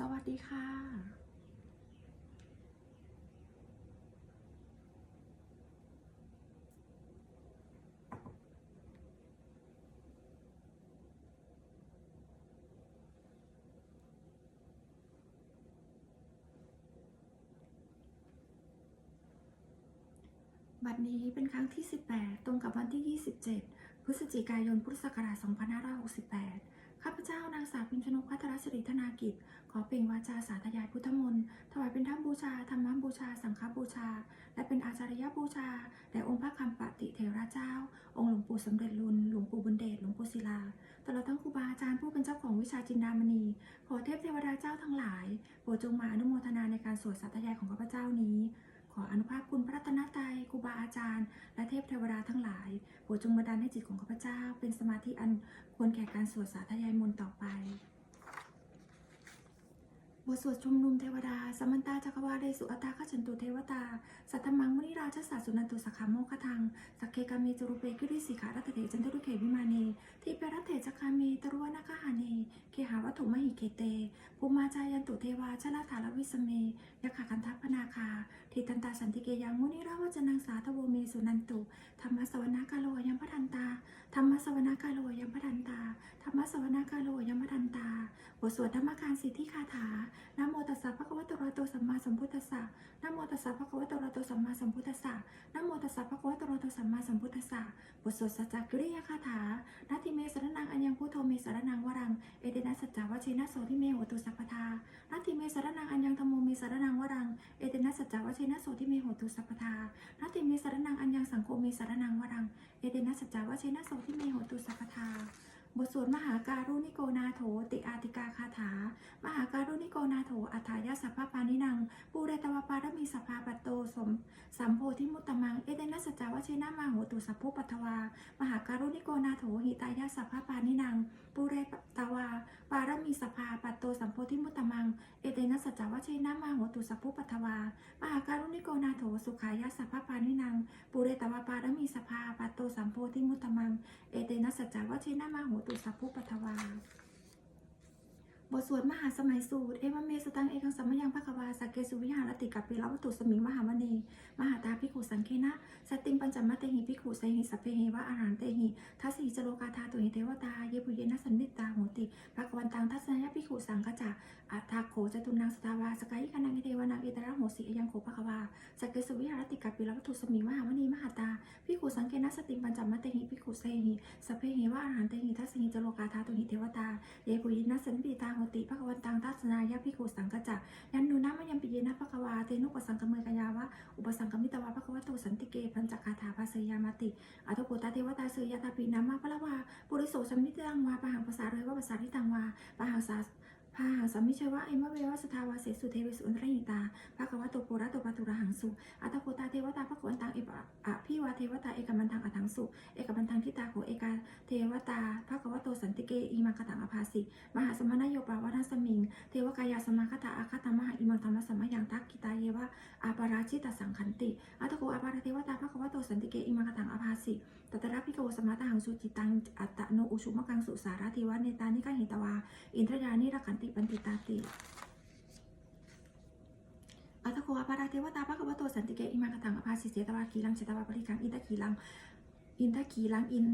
สวัสดีค่ะบัดนี้เป็นครั้งที่ 18 ตรงกับวันที่ 27 พฤศจิกายน พุทธศักราช 2568 ข้าพเจ้านางสาวพิมชนกพัทรสิริธนากิจ ขอเปล่งวาจาสาธยายพุทธมนต์ถวายเป็นธรรมบูชาธรรมบูชา สังฆบูชา และเป็นอาจารยบูชาแด่องค์พระคำปฏิเทระเจ้า องค์หลวงปู่สมเด็จลุนหลวงปู่บุญเดชหลวงปู่ศิลาตลอดทั้งครูบาอาจารย์ผู้เป็นเจ้าของวิชาจินดามณี ขอเทพเทวดาเจ้าทั้งหลายโปรดจงมาอนุโมทนาในการสวดสาธยายของข้าพเจ้านี้ ออนุภาพคุณพระตนตรัยครูบาอาจารย์ และเทพเทวดาทั้งหลายโปรดจงบันดาลให้จิตของข้าพเจ้า เป็นสมาธิอันควรแก่การสวดสาธยายมนต์ต่อไป บทสวดชุมนุมเทวดาสมมันตาจักรวาเรสุอัตตาขจันตุเทวตา สัตตมังมุนิราชสาสุนันตุสักขาโมคทัง สักเคกามีจรุเปกิริสิขารัตเถจันตุรุเขวิมาเนทิเปรัตเถจักามีตรุวนาคหาเนเคหาวัตถุมหิเกเตภูมาจายันตุเทวาชลาถาลวิสเมยะขาคันทัพนาคาทิตันตาสันติเกยังมุนิราวจนังสาทโวเมสุนันตุธรรมสวนากาโลยังพระทันตา ธรรมสวนากาโลยังพระทันตา ธรรมสวนากาโลยังพระทันตา บทสวดธรรมการสิทธิคาถา นะโมตัสสะภะคะวะโตระโตสัมมาสัมพุทธัสสะ นะโมตัสสะภะคะวะโตระโตสัมมาสัมพุทธัสสะ นะโมตัสสะภะคะวะโตระโตสัมมาสัมพุทธัสสะ บทสวดสัจจกิริยาคาถานาทิเมสรนังอัญญังพุทโธเมสรนังวรัง เอเดนะสัจจาวะเชนะโสทิเมโหตุสัพพทานาทิเมสรนังอัญญังธรรมโมเมสรนังวรัง เอเดนะสัจจาวะเชนะโสทิเมโหตุสัพพทานาทิเมสรนังอัญญังสังโฆเมสรนังวรัง เอเดนะสัจจาวะเชนะโสทิเมโหตุสัพทาบทสวดมหาการุณิโกนาโถติอาติกาคาถา มหาการุณิโกนาโถอัฏฐายาสัพพปานินังป ตวปารมีสัพพาปัตโตสมสัมโพธิมุตตมัง เอเดนะสจาวะเชนะมาโหตุสัพพุปัทวา มหาการุณิโกนาโถหิตายาสัพพปานินังปูเรตวา ปารมีสัพพาปัตโตสัมโพธิมุตตมัง เอเดนะสจาวะเชนะมาโหตุสัพพุปัทวา มหาการุณิโกนาโถสุขายาสัพพปานินังปูเรตวาปารมีสัพพาปัตโตสัมโพธิมุตตมัง เอเตนะสจาวะเชนะมาโหตุสัพพุปัทวา ทสวดมหาสมัยสูตร เอวเมสตังเอกังสัมมยังภควาสักเกสุวิหารติกัปปิลวัตุสมิงมหามณีมหาตาภิขุสังเคนะสติงปัญจมะเตหิภิขุเสหิสัพเพหิวะอาหารเตหิทัสสีจโลกาธาตุหิเทวตาเยปุเยนะสันนิตตาโหติภควันตังทัศนยภิขุสังกจะอัฏฐาโขจตุนังสตาวาสกายิกานังเทวานังเอตระโหสีอยังโขภควาสักเกสุวิหารติกัปปิลวัตุสมิงมหามณีมหาตาภิขุสังเคนะสติงปัญจมะเตหิภิขุเสหิสัพเพหิวะอาหารเตหิทัสสีจโลกาธาตุหิเทวตาเยปุยินะสันปิตาโหติภควันตังทัศนายาภิกุสังกจะยันนูนะมยังปิเยนะภควาเตนุปสังกเมกยาวะอุปสังกมิตวาภควโตสันติเกพันจักคาถาภาเสยามติอัตโกตาเทวตาเสยยตาปีนามาพละวาปุริโสสัมมิตังวาปะหังภาษาเรวะภาษาทิตังวาปะหังสาพาหังสัมมิเชวะเอมะเววะสทาวาเสสุเทวิสุนทรหิตาภควโตปุระโตปตุระหังสุอัตโกตาเทวตาภควันตังเอปะอะพิวาเทวตาเอกมันทังอัถังสุ เอกมันทังทิตาโขเอกาเทวตาภควโต สันติเกอีมังคตังอภาสิ มหาสมณโยปาวานาสมิง เทวกายาสมาคตาอาคตมหาอิมังธรรมสมยังทักกิตาเยวะอาปาราชิตสังขันติอัตโกอาปาราเทวตาภควโตสันติเกอิมังคตังอภาสิตัตระพิโกสมาตหังสุจิตังอัตตโนอุชุมกังสุสาราธิวะเนตานิกาหิตวา อินทรยานิรักขันติปันติตาติอัตโกอาปาราเทวตาภควโตสันติเกอิมังคตังอภาสิเจตวาคีลังเจตวาปริกังอินทคีลังอินทคีลังอิน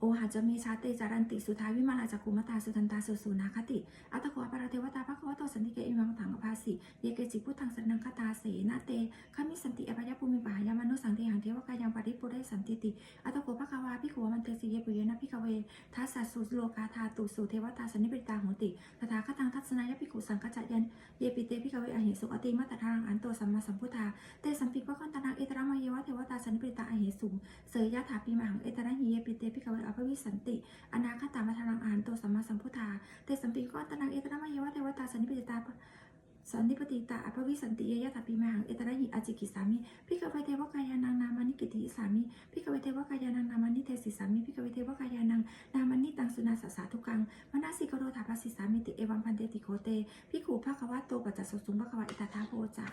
โอหัจเมชาเตจารันติสุทาวิมาลาจักกุมตาสุทันตาสุสูนาคติ อัตโกอปาราเทวตาภควโตสันติเกอิมังถังอภาสิเยเกจิพุทธังสนังคตาเสนาเตขามิสันติอภยภูมิปหายามนุสังเทหังเทวกายังปริปุเรสันติติอัตโกภควาภิขวมันเตสิเยปุเยนะภิกขเวทัสสุโลกาธาตุสุเทวตาสันนิปริตาโหติตถาคตังทัศนายภิกขุสังกัจยันเยปิเตภิกขเวอหิสุอติมัตตทังอันโตสัมมาสัมพุทธาเตสัมปิกวะคันตนังเอตระมเยวะเทวตาสันนิปิตาอหิสุเสยยะถาปีมหังเอตระหิเยปิเตภิกขเวอภวิสันติ อนาคตามาทานังอาหัวสัมมาสัมพุทธา เตสัมปีก็ตนังเอตระมะเยวะเทวตาสันนิปิตา สันนิปติตาอภวิสันติเยยะถาปิมาหังเอตระหิอาจิกิสามิพิกเวเทวกายานังนามานิกิติสามิพิกเวเทวกายานังนามานิเทสิสามิพิกเวเทวกายานังนามานิตังสุนาสสาทุกังมนาสิกโรธาภาสิสามิติเอวัมพันเตติโคเตพิขูภะควะโตปัจจสสุงภควะอิตาทาโพจา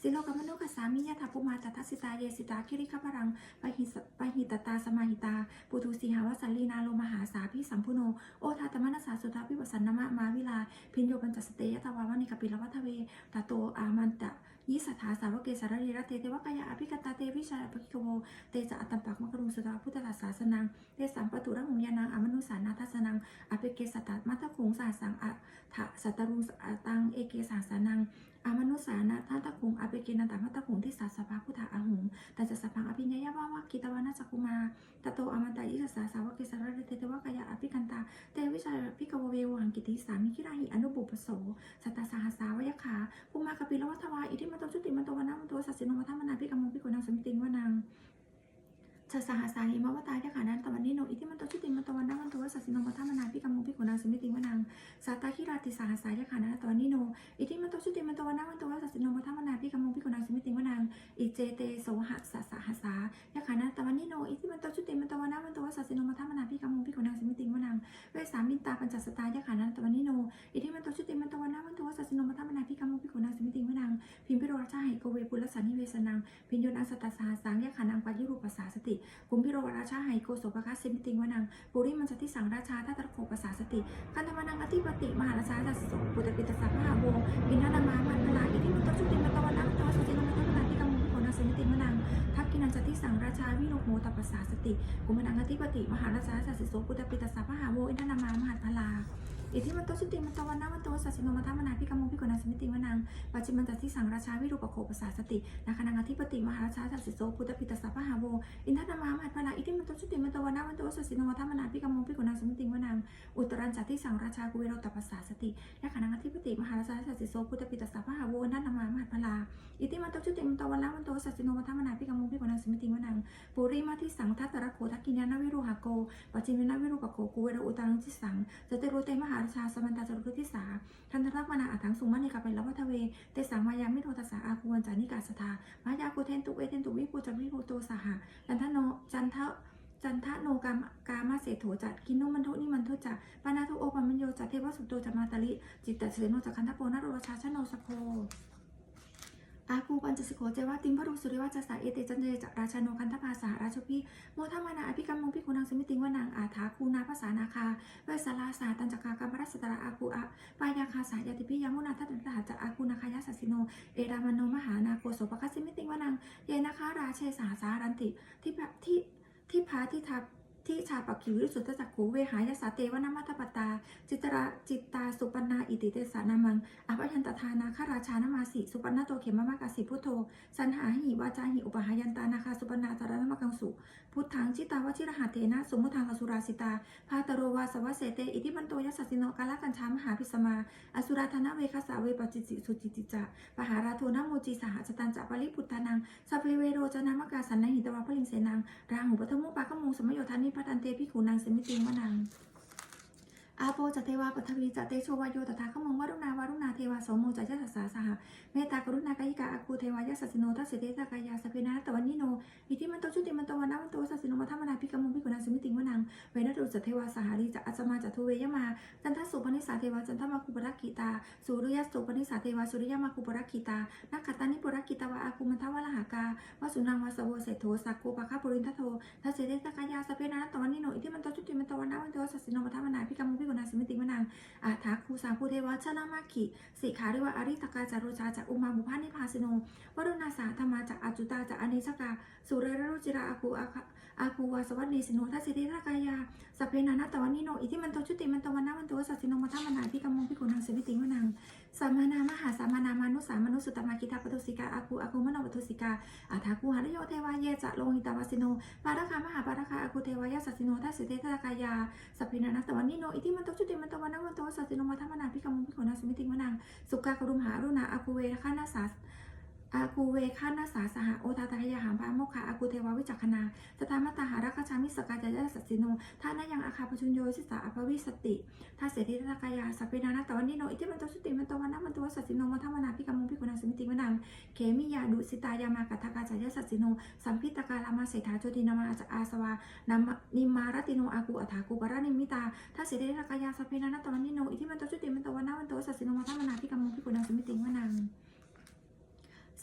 สิโลกมโนกัสสามิยะถาปุมาตทัสสิตาเยสิตาคิริขพรังปะหิสปหิตตาสมาหิตาปุถุสีหาวสัลลีนาโลมหาสาพิสัมพุโนโอทาตมนัสสาสุทาพิปัสสนมะมาวิลาพินโยปัญจสเตยตาวาวานิกปิลวัทเวตาโตอามันตะยิสถาสาวกเกสารเรระเตเทวกายาอภิกตาเตวิชาปกิกโวเตจะอัตตปักมกรุงสุตาพุทธศาสนังเตสัมปตุระหุงยานังอมนุสานาทัสนังอภิเกสตัตมัตตคุงสาสังอัฏฐสัตตรุงตังเอเกสาสนัง อมนุสานะทัตะคุงอภิเกนันตมัตะคุงที่สาสภาพุทธาอาหุงแต่จะสพังอภิญญาวาวากิตวานาจักุมาตโตอมันตายิสสาสาวกิสาระเตเทวกายาอภิกันตาเตวิชาพิกวเววังกิติสามิคิราหิอนุบุปโสสัตสาสหัสสาวยขาภูมากปิลวัฒวาอิทิมันโตชุติมตวนามันโตสัสสินมัทมนาพิกมงพิกุนังสมิติงวนัง ชาสหัสสาหิมวตายขานันตวันนิโนอิทิมันโตชุติมันโตวนามันโตสัสสิโนมัทมนาพิกมงพิกุนังสมิติงวนังสัตาคิราติสหัสสายขานันตวันนิโนอิทิมันโตชุติมันโตวนามันโตสัสสิโนมัทมนาพิกมงพิกุนังสมิติงวนังอิเจเตโสหัสสะสหัสสายขานันตวันนิโนอิทิมันโตชุติมันโตวนามันโตสัสสิโนมัทมนาพิกมงพิกุนังสมิติงวนังเวสามินตาปัญจสตายะขานันตวันนิโนอิทิมันโตชุติมันตวันนามันโตวสัสสิโนมัทมนาพิกามุพิโกนาสมิติวนังพิมพิโรราชาไหโกเวปุลสันนิเวสนังพิญโยนังสตตาสาสังยะขานังปายุรูปสาสติกุมพิโรราชาไหโกโสภคัสสมิติงวนังปุริมันสติสังราชาทัตตะโคปสาสติกันธรรมนังอธิปติมหาราชาทัสสโสปุตตปิตสัพพะโวอินนามามันพลาอิทิมันโตชุติมันตวันนามันโตวัสสินมัทมนาพิกมุพิโกนาสมิติวนังทักกินันจติสังราชาวิโนโหตปัสสาสติกุมนังอธิปติมหาราชาทัสสโสปุตตปิตสัพพะโวอินทนามามหาพลาอิทธิมันโตสุติมันตวันนามันโตสัสิโนมัทมนาพิกามงพิกนังสมิติวนังปัจจิมันตัสที่สังราชาวิรูปโคปสาสตินาคนังอธิปติมหาราชาสัสสิโสพุทธปิตสัพพหาโวอินทนามามหัตพลาอิทธิมันโตสุติมันตวันนามันโตสัสิโนมัทมนาพิกามงพิกนังสมิติวนังอุตรันจัตที่สังราชากุเวโรตปัสสาสตินาคนังอธิปติมหาราชาสัสสิโสพุทธปิตสัพพหาโวอินทนามามหัตพลาอิทธิมันโตสุติมันตวันนามันโตสัสิโนมัทมนาพิกามงพิกนังสมิติวนังปุริมาที่สังทัตตระโคทักกินานาวิรูหาโกปัจจิมนาวิรูปโคกุเวโรอุตรังที่สังจตุโรเตมหาาชาสมันตาจรุทิสาทันทรักมานาอัถังสุมานิกาเป็นลวัทเวเตสังมายามิโทตัสสะอาคูวันจานิกาสธามายาคูเทนตุเอเทนตุวิปูจัวิโูโตสหะจันทโนจันทะจันทโนกามกามาเสโถจัดกินโนมันทุนิมันทุจัดปานาทุโอปัมมโยจัตเทวสุตโตจามาตลิจิตตเสโนจักขันทโปนาโรชาชโนสโค อาคูปัญจสิโกเจวาติมพรุสุริวัจสาเอเตจันเจจราชาโนคันทภาษาราชพีโมทมานาอภิกรรมมงพิคุนังสมิติงวานางอาถาคูนาภาษานาคาเวสลาสาตันจักากรรมรัสตระอาคูอะปายาคาสายาติพิยามุนาทัตตาจะอาคูนาคายาสัสสิโนเอรามโนมหานาโกโสปคัสสิมิติงวานางเยนาคาราเชสาสารันติที่พระที่ที่พาที่ทับ ที่ชาปกิวิสุทธจักขูเวหายาสาเตวนามัตปตา จิตระจิตตาสุปนาอิติเตสานามังอภัยันตทานาคราชานามาสิสุปนาโตเขมมะกาสิพุทโธสันหาหิวาจาหิอุปหายันตานาคาสุปนาจารณมกังสุ พุทธังชิตาวชิรหาเทนะสมุทังอสุราสิตาพาตโรวาสวะเสเตอิทิมันโตยัสสสิโนกาลกัญชามหาพิสมา อสุราธนเวคสาเวปจิจิสุจิติจะปหาราโทนโมจิสหจตันจะปริพุทธานังสัพเพเวโรจนามกาสันนหิตวะพลิงเสนังราหุปทมุปากมุงสมโยธานิพัตันเตพิขุนางสมิติงวนัง อาโปจะเทวาปทวีจะเตโชวายโยตถาขมงวารุณาวารุณาเทวาโสโมจะยัสสาสหเมตตากรุณากายิกาอากูเทวายสัสสิโนทัสสิเตตากายาสเพนาตวันนิโนอิทิมันโตชุติมันโตวันนามันโตสัสสิโนมัทมนาพิกมุงพิกุณาสุมิติงวนังเวนัตุจะเทวาสหารีจะอัจมาจะทุเวยมาจันทสุปนิสาเทวาจันทมาคุปรักขิตาสุริยสุปนิสาเทวาสุริยมาคุปรักขิตานักขตานิปุรักขิตาวาอาคุมันทวะลหากาวสุนังวาสโวเศโธสักโกปะคาปุรินทโททัสสิเตตากายาสเพนาตวันนิโนอิทิมันโตชุติมันโตวันนามันโตสัสสิโนมัทมนาพิกมุงพิกุณาสมิติมนังอาถาคูสาภูเทวะชนะมาขิสิขาเรวะอริตกาจารุชาจากอุมาบุพานิพาสิโนวรุณาสาธรรมาจากอาจุตาจากอเนชกา สุเรรุจิราอาคูอาคอาภูวาสวัสดีสิโนทัสสิเทรากายาสพเพนานาตวันนิโนอิทิมันโตชุติมันโตวันนามันโตสัสสิโนมัทมนาพิกมงพิกุนังสวิติมนังสัมมานา มหาสัมมานามา นุสามนุสุตตมากิทาปทุสิกาอาคูอาคูมโนปตุสิกาอาทากูหารโยเทวาเยจะโลหิตาวาสิโนปาราคามหาปาราคาอาคูเทวายาสัสิโนทัสสิเทธะกายาสัพพินานัตวันนิโนอิทิมันตจุติมันตวันนามันโตสัสสิโนมัทมนาพิกมงพิกุนังสมิติมนังสุกากรุมหารุณาอาคูเวรคานาสา อากูเวคานาสาสหโอทาตายาหามพาโมคาอากูเทวาวิจักขณาสตามตาหารักชามิสกาจายาสัสสิโนท่านายังอาคาปชุญโยสิสาอภวิสติท่าเสถิตากายาสัพเพนานาตวันนิโนอิทิมันโตสุติมันโตวันนมันโตวสัสสิโนมัทวนาพิกามุพิกุณาสมิติวนังเขมิยาดุสิตายามากัตถกาจายาสัสสิโนสัมพิตกาลามาเศรษฐาโจตินามาอาสวานามนิมารติโนอากูอัฐากูปรานิมิตาท่าเสถิตากายาสัพเพนานาตวันนิโนอิทิมันโตสุติมันโตวันนมันโตวสัสสิโนมัทวนาพิกามุ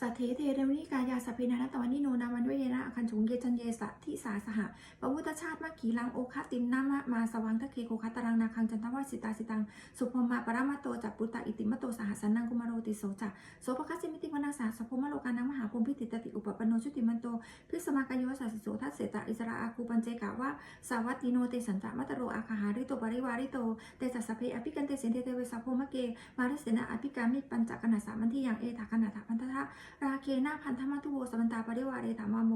สัทเทเทเรวนิกายาสพเพนานะตวันนิโนนาวันเวเยนะอคันฉงเยจันเยสะทิสาสหะปวุตชาติมาขีลังโอคะตินนามะมาสวังทะเคโคคัตรังนาคังจันทวสิตาสิตังสุพมาปรมาโตจัปปุตตะอิติมโตสหสันนังกุมารโรติโสจะโสภคัสสิมิติวนาสาสพมโลกานังมหาภูมิพิติตติอุปปนโนชุติมันโตพิสมากยโยสัสสิโสทัสเสตะอิสระอาคูปัญเจกะวะสาวัตติโนเตสันตะมัตโรอาคาหาริโตปริวาริโตเตสัสสพเพอภิกันเตเสนเตเตเวสัพโพมะเกมาริเสนะอภิกามิปัญจกนาสามันที่ยังเอถาคณาถพันธะราเคนาพันธมัตุโวสมันตาปริวาเรถามาโม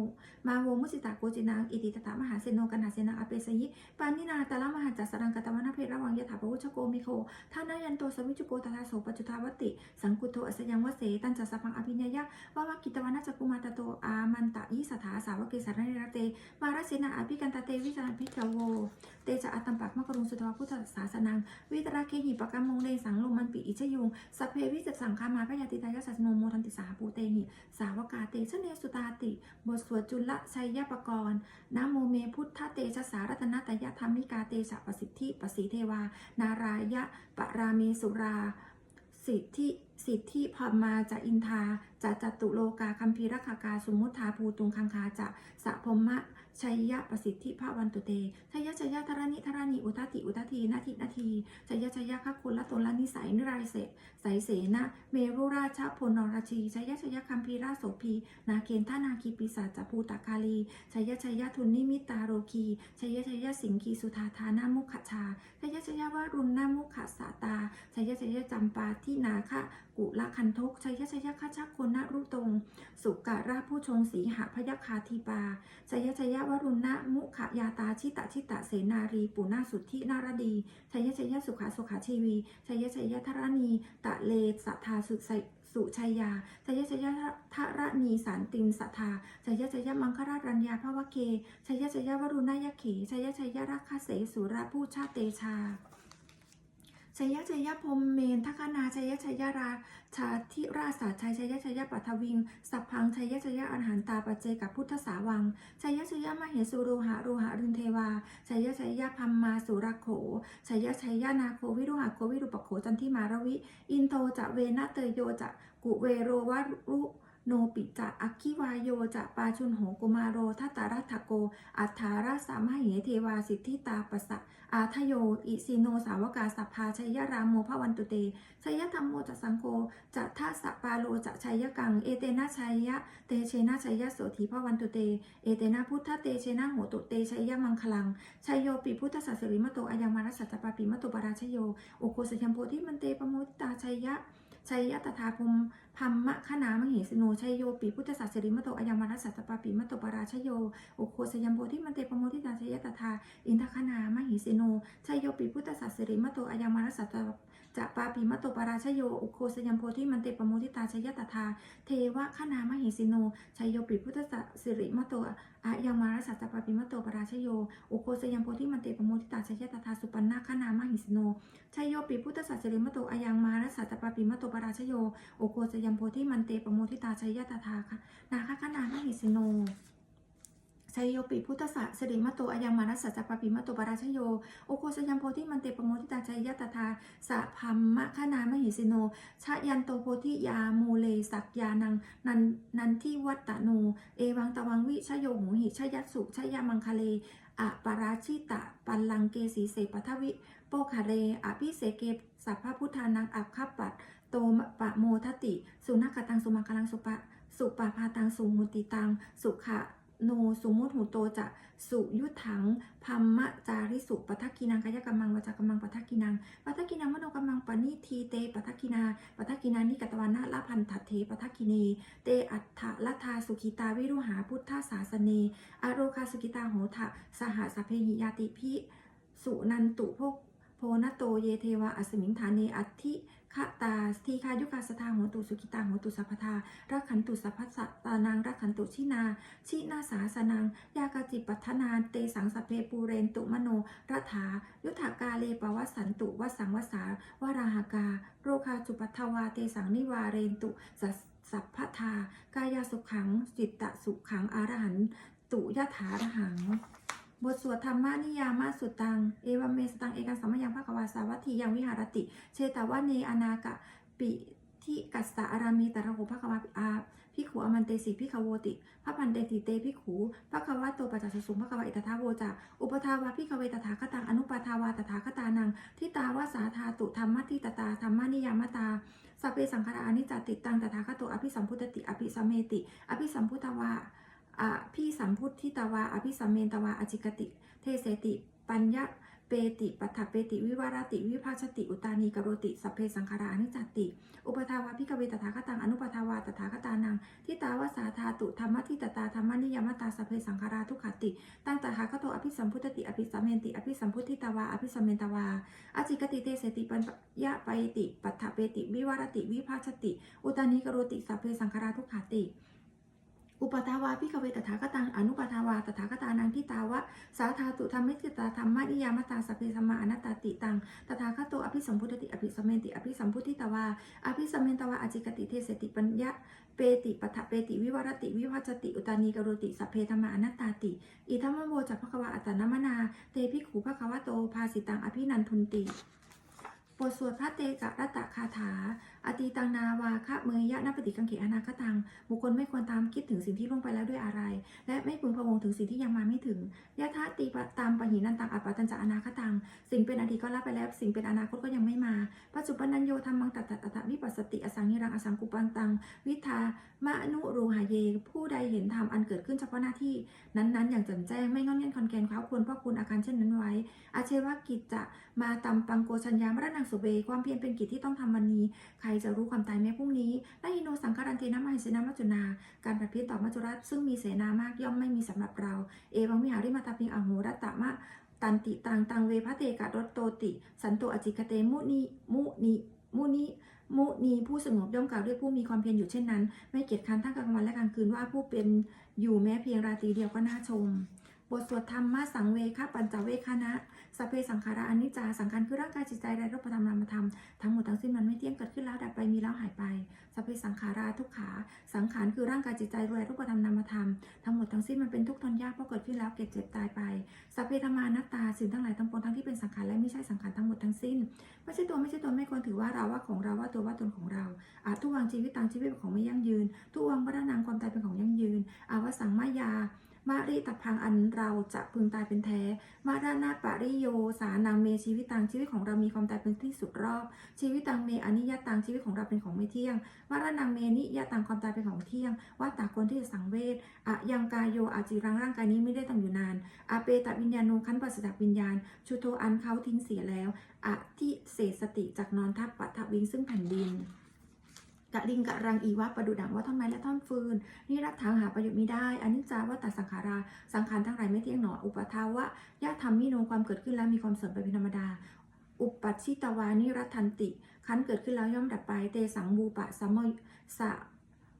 มาโวมุสิตาโกจินังอิติตถามหาเสโนกันหาเสนาอเปสยิปานินาตาลมหัจจสรังกตวนาเพระวังยถาปวุชโกมิโคทานายันโตสวิจุโกตถาโสปจุทาวติ สังกุโตอสยังวเสตันจัสพังอภิญญยะวาวากิตวานาจักุมาตโตอามันตะยิสถาสาวกิสารนิรเตมารเสนาอภิกันตเตวิจารพิกโวเตจะอัตตัมปักมกรุงสุทวพุทธศาสนังวิตราเคหิปกรรมมงเลสังลมมันปิอิชยุงสัพเพวิจสังคามาพยาติตายสัสโนโมทันติสาปูเตหิ สาวกาเตชะเนสุตาติ บทสวดจุลชัยยปกรณ์นโมเมพุทธเตชะสารัตนตยธรรมิกาเตชะประสิทธิปสีเทวา นารายะปราเมสุรา สิทธิสิทธิพรมาจะอินทาจะจตุโลกาคัมภีรคากาสมมุทธาภูตุงคังคาจะสะพรหมะชัยยะประสิทธิภาวันตุเตชัยยะชัยยะธรณิธรณีอุทติอุทตินาทินาทีชัยยะชัยยะคัคคุละตนละนิสัยนิรายเสสายเสนะเมรุราชพลนรชีชัยยะชัยยะคัมภีราโสภีนาเกณฑานาคีปีศาจภูตากาลีชัยยะชัยยะทุนนิมิตาโรคีชัยยะชัยยะสิงคีสุธาธานามุขชาชัยยะชัยยะวารุณนามุขสาตาชัยยะชัยยะจำปาที่นาคะกุละคันทกชัยยะชัยยะฆาชักคนนรุตง สุการะผู้ชงสีหะพยคาทีปาชยชยวรุณะมุขยาตาชิตะชิตะเสนารี ปุนาสุทธินารดีชยชยสุขาสุขาชีวีชยชยธรณี ตะเลสัทธาสุไสสุชัยยาชยชยยะทรณีสารตินสัทธาชยชยมังคราชรัญญาภวเกชัยชยวรุณายเขชยชยรักขเสสุระผู้ชาติเตชา ชัยยะชัยยะพรมเมนทัคนาชัยยะชัยยะราชาธิราชาชัยชัยยะชัยยะปัทวิง สัพพังชัยยะชัยยะอันหันตาปัจเจกับพุทธสาวังชัยยะชัยยะมเหสุโรหะโรหะรินเทวาชัยยะชัยยะพัมมาสุรโขชัยยะชัยยะนาโควิรุหะโควิรุปโขจันทิมารวิ อินโทจะเวนะเตยโยจะกุเวโรวะรุ โนปิจะอัคคิวายโยจะปาชุนโหกุมาโรทัตตารัตโก อัฏฐาราสามเหเทวาสิทธิตาปสะอาทโย อิสิโนสาวกาสัพพาชัยยรามโมภวันตุเตชัยยธรรมโมจะสังโฆจะทัสสปาโลจะชัยยกัง เอเตนะชัยยะเตเชนะชัยยะโสธีภวันตุเต เอเตนะพุทธเตเชนะโหตุเตชัยยะมังคลังชัยโยปิพุทธสัสริมโตอายังมารัสสัจปาปิมโตปราชโยโอโคสยัมโพธิมันเตปโมทิตาชัยยะ ชัยยะตถาภมพัมมะขนามเหสโนชัยโยปีพุทธศาสริมโตอายามารัสสัตปาปีมโตปราชโยโอโคสยัมโพธิมันเตปโมทิตาชัยยะตถาอินทขนามหิสิโนชัยโยปีพุทธสัสสริมโตอายามารัสสัต จะปาปิมโตปราชโย อุโคสยมโพธิมันเตปโมทิตาชยตถา เทวะขนามหิสิโนชัยโยปิพุทธสัสสริมโตอายังมารัสสัจปาปิมโตปราชโย อุโคสยัมโพธิมันเตปโมทิตาชยตถาสุปันนาขนามหิสิโนชัยโยปิพุทธสัสสริมโตอายังมารัสสัจปาปิมโตปราชโยโอโคสยัมโพธิมันเตปโมทิตาชยตถาคะนาคขนามหิสิโน ชัยโยปิพุทธะสิริมโตอายังมานัสสัจปปิมโตปราชโย โอโคสยัมโพธิมันเตปโมทิตาชัยยะตถาสะพัมมะขนามหิสิโน ชะยันโตโพธิยามูเลสักยานังนันนันทิวัตตโน เอวังตวังวิชโยหูหิชยัสสุชยามังคเลอะปราชิตะปัลลังเกสีเสปัทวิโปคาเรอภิเสเกสัพพพุทธานังอัคคปัตโตมปะโมทติ สุนักตังสุมังคลังสุปะ สุปาพาตังสุมุติตัง สุขะ โนสุมุตหุโตจะสุยุทถังพัมมะจาริสุปัทกินังกายกรรมังวจากรรมังปัทกินังปัทกินังมโนกรรมังปณิทีเตปัทกินาปัทกินานิกตวานะละพันทัตเทปัทกิเนเตอัฏฐละทาสุขิตาวิรุหาพุทธศาสเนอโรคาสุขิตาโหทะสหสพเพหิยาติพิสุนันตุโภโพนโตเยเทวาอสมิงฐานีอัต ถิขตาทีคายุกาสทาหัวตุสุกิตาหัวตุสัพพทารักขันตุสัพพสะตานางรักขันตุชินา ชินาสาสนัง ยากาจิปัทนานเตสังสเพปูเรนตุมโนรัฐา ยุทธากาเลปวัสสันตุวสังวสาวราหากา โรคาจุปัทวาเตสังนิวาเรนตุสัสัพพทากายาสุขังจิตตสุขังอารหันตุยถารหัง บทสวดธรรมานิยามาสุตัง เอวเมสตัง เอกัสสมยังภควาสาวัตถียังวิหารติ เชตาวะเนอนากะปิทิกัสสะอารามีตระโหภควาอาพิขูอมันเตสีพิขโวติพระพันเตติเตพิขูภควาโตปัจจสสุงภควาอิตถาโวจาอุปทาวาพิขเวตถาคตังอนุปทาวาตถาคตานังทิตาวาสาธาตุธรรมทิตตาธรรมานิยามตาสัพเพสังขารานิจติตังตถาคตอภิสัมพุตติอภิสัมเมติ อภิสัมพุตวา อภิสัมพุทธิตวา อภิสัมเมนตวาอจิกติ เทเสติ ปัญญะเปติปัฏฐเปติ วิวารติ วิภาชติ อุตานีกโรติ สัพเพสังขารานิจจติ อุปทาวาพิกเวตถาคตัง อนุปทาวาตถาคตานัง ทิตาวาสาธาตุ ธรรมทิตตาธรรมนิยมตา สัพเพสังขาราทุกขติ ตั้งตถาคโตอภิสัมพุตติ อภิสัมเมนติ อภิสัมพุทธิตวา อภิสัมเมนตวา อจิกติเตเสติปัญญะไปติ ปัฏฐเปติ วิวารติ วิภาชติ อุตานีกโรติ สัพเพสังขาราทุกขติ อุปทาวาพิกเวตถาคตังอนุปทาวาตถาคตานังทิตาวะ สาธาตุธรรมิจิตาธรรมนิยามตาสพเพสมมาอนัตตาติตังตถาคตโตอภิสัมพุทติอภิสัมเมติอภิสัมพุทธิตวาอภิสัมเมตวาอจิกติเทเสติปัญญะเปติปัฏเปติวิวรติวิวัจติอุตานีกโรติสพเพธรรมาอนัตตาติอิทัมมโมจักภควาอัตตนมนา เตพิกขูภควะโตภาสิตังอภินันทุนติ บทสวดพระเตกะรัตตะคาถา อตีตังนาวาคะเมยยะนปฏิกังเขอนาคตัง บุคคลไม่ควรตามคิดถึงสิ่งที่ล่วงไปแล้วด้วยอะไร และไม่พึงพะวงถึงสิ่งที่ยังมาไม่ถึงยะทะตีปตามปหินันตังอัปปตันจะอนาคตัง สิ่งเป็นอดีตก็ละไปแล้ว สิ่งเป็นอนาคตก็ยังไม่มา ปัจจุบันนันโยธรรมังตัตตตะวิปัสสติอสังนิรังอสังกุปันตัง วิทามะนุรูหาเย ผู้ใดเห็นธรรมอันเกิดขึ้นเฉพาะหน้าที่ นั้นๆ อย่างแจ่มแจ้งไม่งอนเงียนคอนแกนคว้าควรพ่อคุณอาการเช่นนั้นไว้ อาเชวกิจจะมาตำปังโกชัญญามรณังสุเบความเพียรเป็นกิจที่ต้องทำวันนี้ ใครจะรู้ความตายแม้พรุ่งนี้นาอิโนสังคารันเทนะมหิเสนามัจจุนา การประพฤติต่อมัจจุรัตซึ่งมีเสนามากย่อมไม่มีสำหรับเรา เอวังวิหาริมาตาพิงอโหรัตตะมะตันติตังตังเวพระเตกะรตโตติ สันโตอจิกเตมุนีมุนีมุนีมุนีผู้สงบย่อมกล่าวด้วยผู้มีความเพียรอยู่เช่นนั้น ไม่เกียจคร้านทั้งกลางวันและกลางคืนว่าผู้เป็นอยู่แม้เพียงราตรีเดียวก็น่าชม บทสวดธรรมมาสังเวคะปัญจเวคนะ สพเพสังขาราอนิจจาสังขารคือร่างกายจิตใจไรรูปธรรมนามธรรมทั้งหมดทั้งสิ้นมันไม่เที่ยงเกิดขึ้นแล้วดับไปมีแล้วหายไปสพเพสังขาราทุกขาสังขารคือร่างกายจิตใจรวยรูปธรรมนามธรรมทั้งหมดทั้งสิ้นมันเป็นทุกข์ทนยากเพราะเกิดขึ้นแล้วเกิดเจ็บตายไปสัพเพธรรมานัตตาสิ่งทั้งหลายทั้งปวงทั้งที่เป็นสังขารและไม่ใช่สังขารทั้งหมดทั้งสิ้นไม่ใช่ตัวไม่ใช่ตนไม่ควรถือว่าเราว่าของเราว่าตัวว่าตนของเราอาทุวังชีวิตตังชีวิตเป็นของไม่ยั่งยืน ทุวังวัฒนางความตายเป็นของยั่งยืนอาวสังมายา มารีตพังอันเราจะพึงตายเป็นแท้ มารานาปริโย สานังเมชีวิตตังชีวิตของเรามีความตายเป็นที่สุดรอบ ชีวิตตังเมอนิยตังชีวิตของเราเป็นของไม่เที่ยง มารานังเมนิยตังความตายเป็นของเที่ยง ว่าตาคนที่จะสังเวชอะยังกายโยอาจิรังร่างกายนี้ไม่ได้ตั้งอยู่นานอาเปตวิญญาณโนคันปัสสจากวิญญาณ ชุโทอันเขาทิ้งเสียแล้วอะที่เศษสติจากนอนทับปัทวิงซึ่งแผ่นดิน กะลิงกะรังอีวะประดุดังว่าท่อนไม้และท่อนฟืน นี่รักทางหาประโยชน์ไม่ได้อันนี้จาว่าตัดสังขารา สังขารทั้งหลายไม่เที่ยงหนอ อุปทาวะยะธรรมมิโนความเกิดขึ้นแล้วมีความเสื่อมไปเป็นธรรมดา อุปัชิตวานิรัตทันติ คันเกิดขึ้นแล้วย่อมดับไป เตสังบูปะสัมยสะ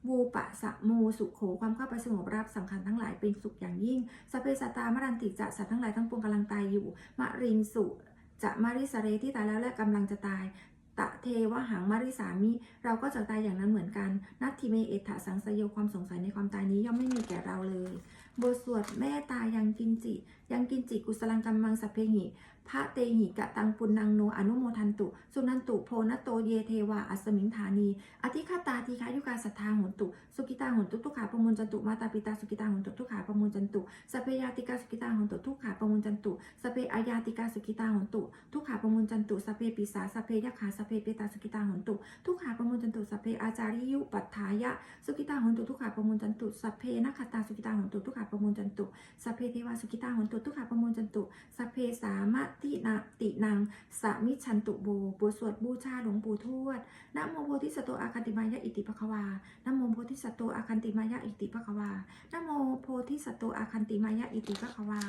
บูปะสะโมสุโขความเข้าไปสงบรับสังขารทั้งหลายเป็นสุขอย่างยิ่งสเพสตตามรันติจะสัตว์ทั้งหลายทั้งปวงกำลังตายอยู่มะริงสุจะมาริสเรที่ตายแล้วและกำลังจะตาย ตะเทวหังมาริสามิ เราก็จะตายอย่างนั้นเหมือนกัน นัตถิเมเอถะสังสยโยความสงสัยในความตายนี้ย่อมไม่มีแก่เราเลย บทสวดแม่ตายยังกินจิ ยังกินจิกุสลังกัมมังสัพเพหิ พระเตหิกะตังปุณนังโนอนุโมทันตุ สุนันตุโพนโตเยเทวาอัสมิงฐานี อธิคาตาทีคายุกาสัทธาหุนตุ สุกิตาหุนตุทุกขาปมุนจันตุ มาตาปิตาสุกิตาหุนตุทุกขาปมุนจันตุสเพยาติกาสุกิตาหุนตุทุกขาปมุนจันตุสเพอายาติกาสุกิตาหุนตุทุกขาปมุนจันตุสเพปิสาสเพยักขาสเพเปตาสุกิตาหุนตุทุกขาปมุนจันตุสเพอาจาริยุปัฏฐายะสุกิตาหุนตุทุกขาปมุนจันตุสเพนักตาสุกิตาหุนตุทุกขาปมุนจันตุสเพเทวาสุกิตาหุนตุทุกขาปมุนจันตุสเพสามะตินาตินางสามิชันตุโบบทสวดบูชาหลวงปู่ทวดนะโมโพธิสัตโตอาคันติมายะอิติปะคะวานะโมโพธิสัตโตอาคันติมายะอิติปะคะวานะโมโพธิสัตโตอาคันติมายะอิติปะคะวา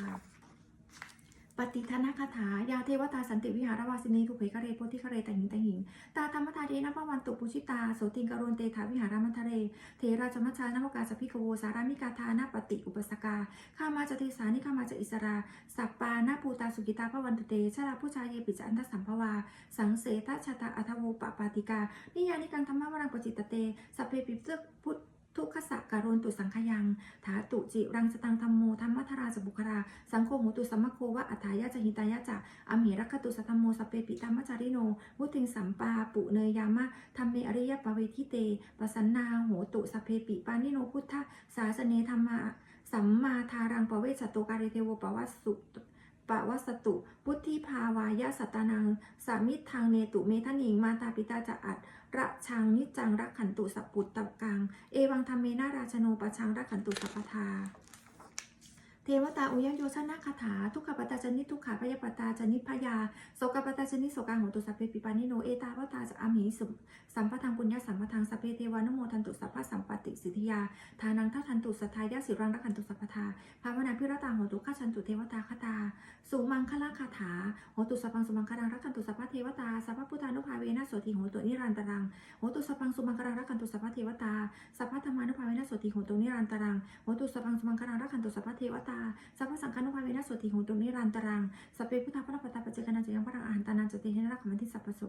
ปฏิทนาคาถายาเทวตาสันติวิหารวาสินีทุเพกะเรโพธิคะเรตหิงตหิง ตาธรรมทาเดนะพวันตุปุชิตาโสติงกรุณเตถาวิหารามัทเร เทราชมัชชานวกาสพิกโวสารามิกาทานาปฏิอุปสกาข้ามาจะเทสานิข้ามาจะอิสราสัปปานาปูตาสุกิตาพวันตุเตชราผู้ชายเยปิจันทสัมภวา สังเสทชะตาอัทโวปปาติกา นิยานิกังธรรมวรังปจิตตเต สัพเพปิเตพุทธ ทุกขสะการุณตุสังขยังถาตุจิรังสตังธรรมโมธรรมัทราสบุครา สังโฆโหตุสัมมโควะอัฏฐายะจหิตายะจะอมิรักขตุสัทธมโมสเปปิตามจาริโนมุติงสัมปาปุเนยามะธรรมเมอริยปเวทิเตปสันนาโหตุสเพปิปานิโนพุทธสาสเนธรรมะสัมมาทารังปเวสตุการเทวปวัสสุปวัสตุ พุทธิภาวายะสัตานัง สามิทางเนตุเมทนิง มาตาปิตาจะอัด ระชังนิจังรักขันตุสัพปุตตะกัง เอวังธรรมเมนาราชโนปะชังรักขันตุสัพพทา เทวตาอุยโยชนะคาถา ทุกขปตาจนิทุกขาพยปตาจนิพยาโสกปตาจนิโสกังโหตุสัพเพปิปานิโนเอตาวตาจะอามิสุสัมปทังปุญญาสัมปทังสัพเพเทวานโมทันตุสัพพะสัมปติสิทธิยาทานังทัทันตุสัทธายาสิรังรักขันตุสัพพทาภาวนาพิรตาโหตุข้าชันตุเทวตาคตาสุมังคลาคาถาโหตุสัพพังสุมังคลังรักขันตุสัพพเทวตาสัพพพุทธานุภาเวนะโสติโหตุนิรันตรังโหตุสัพพังสุมังคลังรักขันตุสัพพเทวตาสัพพธรรมานุภาเวนะโสติโหตุนิรันตรังโหตุสัพพังสุมังคลังรักขันตุสัพพเทวตาสัพพะสังฆานุภาเวนะโสติโหตุนิรันตรังสัพเพพุทธาพระปตาปัจเจกนันจะยังพระอาหารตานันจะเตหินรักขมันทิสัพพโส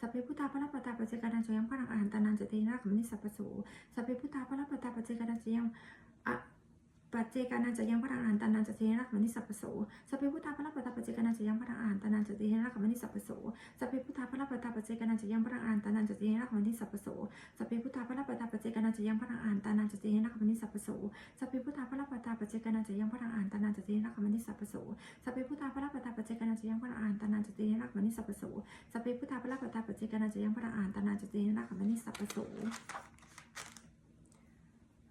สัพเพพุทธาพระปตาปัจเจกนันจะยังพระอาหารตานันจะเตหินรักขมันทิสัพพโสสัพเพพุทธาพระปตาปัจเจกนันจะยังอ ปัจเจกานันจะยังพระอาหารตานันจะเตหินะรักขมันทิสัพพโสสัพเพพุทธาพระปตาปัจเจกานันจะยังพระอาหารตานันจะเตหินะรักขมันทิสัพพโสสัพเพพุทธาพระปตาปัจเจกานันจะยังพระอาหารตานันจะเตหินะรักขมันทิสัพพโสสัพเพพุทธาพระปตาปัจเจกานันจะยังพระอาหารตานันจะเตหินะรักขมันทิสัพพโสสัพเพพุทธาพระปตาปัจเจกานันจะยังพระอาหารตานันจะเตหินะรักขมันทิสัพพโสสัพเพพุทธาพระปตาปัจเจกานันจะยังพระอานตานันจะเตนะรักมันิสัพพโสสัพเพพุทธาพระปตาปัจเจกานันจะยังพระอานตานันจะเตนะรักมันิสัพพโส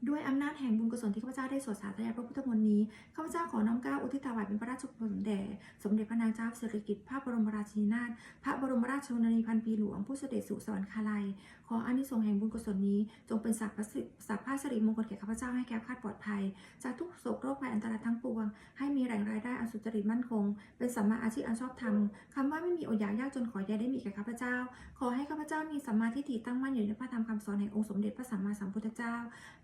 ด้วยอำนาจแห่งบุญกุศลที่ข้าพเจ้าได้สวดสาธยายพระพุทธมนต์นี้ข้าพเจ้าขอน้อมเกล้าอุทิศถวายเป็นพระราชกุศลแด่สมเด็จพระนางเจ้าสิริกิติ์พระบรมราชินีนาถพระบรมราชชนนีพันปีหลวงผู้เสด็จสู่สวรรคาลัย ขออานิสงส์แห่งบุญกุศลนี้ จงเป็นสัพพสิสัพพะสิริมงคลแก่ข้าพเจ้าให้แคล้วคาดปลอดภัย จากทุกโศกโรคภัยอันตรายทั้งปวง ให้มีแหล่งรายได้อันสุจริตมั่นคง เป็นสัมมาอาชีพอันชอบธรรมคำว่าไม่มีอดอยากยากจนขออย่าได้มีแก่ข้าพเจ้า ขอให้ข้าพเจ้ามีสัมมาทิฏฐิตั้งมั่นอยู่ในพระธรรมคำสอนแห่งองค์สมเด็จพระสัมมาสัมพุทธเจ้า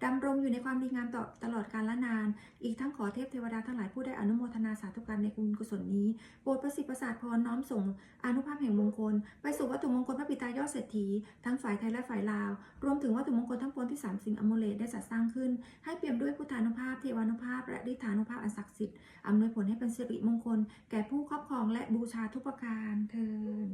ดำรงอยู่ในความดีงามต่อตลอดกาลละนาน อีกทั้งขอเทพเทวดาทั้งหลายผู้ได้อนุโมทนาสาธุการในบุญกุศลนี้ โปรดประสิทธิ์ประสาทพรน้อมส่งอนุภาพแห่งมงคล ไปสู่วัตถุมงคลพระปิตายอดเศรษฐี ทั้งฝ่ายไทยและฝ่ายลาว รวมถึงวัตถุมงคลทั้งปวงที่สามสิ่งอโมเลตได้จัดสร้างขึ้น ให้เปี่ยมด้วยพุทธานุภาพ เทวานุภาพ และฤทธานุภาพอันศักดิ์สิทธิ์อำนวยผลให้เป็นสิริมงคล แก่ผู้ครอบครองและบูชาทุกประการเทิน